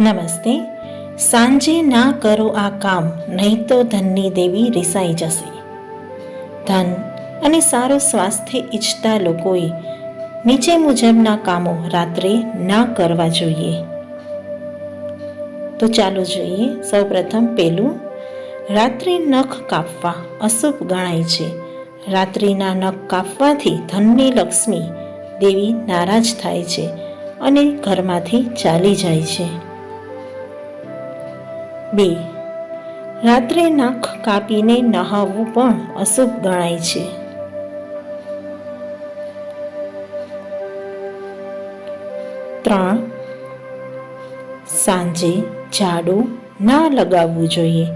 નમસ્તે. સાંજે ના કરો આ કામ, નહીં તો ધનની દેવી રિસાઈ જશે. ધન અને સારું સ્વાસ્થ્ય ઈચ્છતા લોકોએ નીચે મુજબના કામો રાત્રે ના કરવા જોઈએ. તો ચાલો જોઈએ સૌપ્રથમ પહેલું રાત્રે નખ કાપવા અશુભ ગણાય છે. રાત્રિના નખ કાપવાથી ધનની લક્ષ્મી દેવી નારાજ થાય છે અને ઘરમાંથી ચાલી જાય છે. બે. રાત્રે નખ કાપીને નહાવવું પણ અશુભ ગણાય છે. ત્રણ. સાંજે ઝાડુ ના લગાવવું જોઈએ.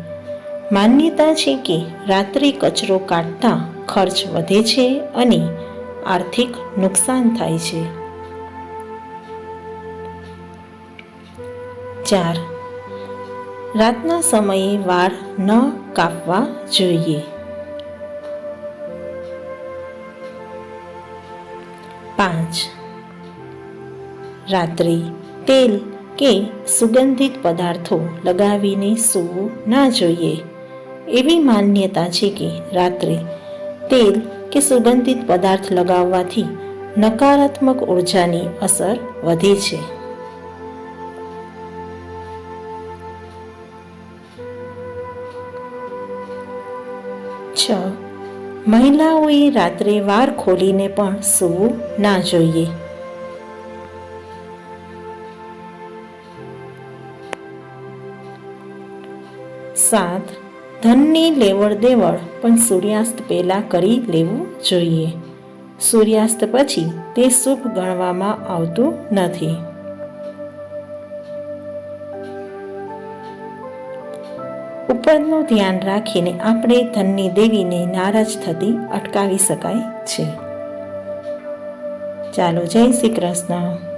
માન્યતા છે કે રાત્રે કચરો કાઢતા ખર્ચ વધે છે અને આર્થિક નુકસાન થાય છે. ચાર. રાતના સમયે વાળ ન કાપવા જોઈએ. પાંચ. રાત્રે તેલ કે સુગંધિત પદાર્થો લગાવીને સૂવું ના જોઈએ. એવી માન્યતા છે કે રાત્રે તેલ કે સુગંધિત પદાર્થ લગાવવાથી નકારાત્મક ઉર્જાની અસર વધે છે. છ મહિલાઓએ રાત્રે વાર ખોલીને પણ સૂવું ના જોઈએ. સાત. ધનની લેવડ દેવડ પણ સૂર્યાસ્ત પહેલાં કરી લેવું જોઈએ. સૂર્યાસ્ત પછી તે શુભ ગણવામાં આવતું નથી. ઉપરનું ધ્યાન રાખીને આપણે ધનની દેવીને નારાજ થતી અટકાવી શકાય છે. ચાલો જય શ્રી કૃષ્ણ.